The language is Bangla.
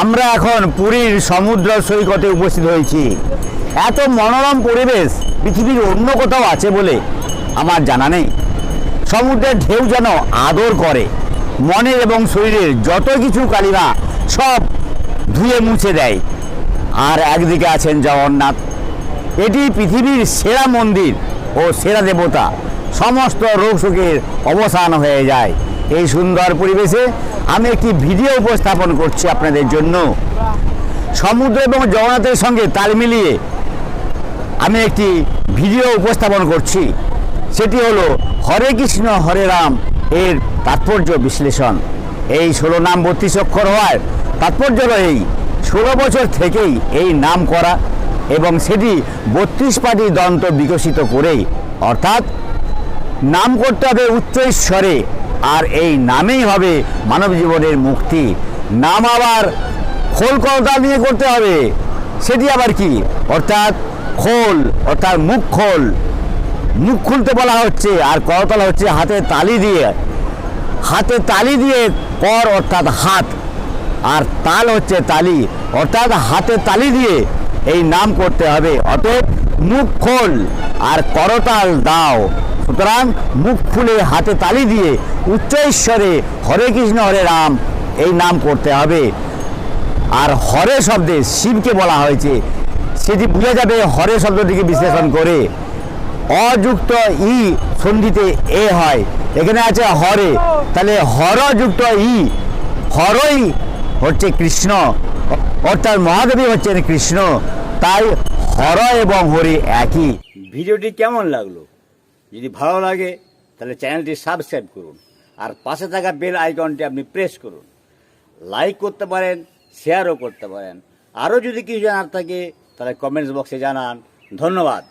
আমরা এখন পুরীর সমুদ্র সৈকতে উপস্থিত হয়েছি। এত মনোরম পরিবেশ পৃথিবীর অন্য কোথাও আছে বলে আমার জানা নেই। সমুদ্রের ঢেউ যেন আদর করে, মনের এবং শরীরের যত কিছু কালিমা সব ধুয়ে মুছে দেয়। আর একদিকে আছেন জগন্নাথ। এটি পৃথিবীর সেরা মন্দির ও সেরা দেবতা। সমস্ত রোগ শোকের অবসান হয়ে যায়। এই সুন্দর পরিবেশে আমি একটি ভিডিও উপস্থাপন করছি আপনাদের জন্য। সমুদ্র এবং জগন্নাথের সঙ্গে তাল মিলিয়ে আমি একটি ভিডিও উপস্থাপন করছি। সেটি হলো হরে কৃষ্ণ, হরে রাম এর তাৎপর্য বিশ্লেষণ। এই ষোলো নাম বত্রিশ অক্ষর হওয়ার তাৎপর্য এই ষোলো বছর থেকেই এই নাম করা এবং সেটি বত্রিশ পাটি দন্ত বিকশিত করেই। অর্থাৎ নাম করতে হবে উচ্চ ঈশ্বরে আর এই নামেই হবে মানব জীবনের মুক্তি। নাম আবার খোল কলতা নিয়ে করতে হবে। সেটি আবার কি? অর্থাৎ খোল, অর্থাৎ মুখ খোল। মুখ খুলতে বলা হচ্ছে আর করতল হচ্ছে হাতে তালি দিয়ে। হাতে তালি দিয়ে কর অর্থাৎ হাত। আর তাল হচ্ছে তালি। অর্থাৎ হাতে তালি দিয়ে এই নাম করতে হবে। অতএব মুখ খোল আর করতাল দাও। সুতরাং মুখ খুলে হাতে তালি দিয়ে উচ্চ ঈশ্বরে হরে কৃষ্ণ, হরে রাম এই নাম করতে হবে। আর হরে শব্দে শিবকে বলা হয়েছে। সেটি বোঝা যাবে হরে শব্দটিকে বিশ্লেষণ করে। অযুক্ত ই সন্ধিতে এ হয়। এখানে আছে হরে। তাহলে হরযুক্ত ই, হরই হচ্ছে কৃষ্ণ। অর্থাৎ মহাদেবী হচ্ছেন কৃষ্ণ। তাই হর এবং হরি একই। ভিডিওটি কেমন লাগল? যদি ভালো লাগে, তাহলে চ্যানেলটি সাবস্ক্রাইব করুন। আর পাশে থাকা বেল আইকনটি আপনি প্রেস করুন। লাইক করতে পারেন, শেয়ারও করতে পারেন। আরও যদি কিছু জানার থাকে, তাহলে কমেন্টস বক্সে জানান। ধন্যবাদ।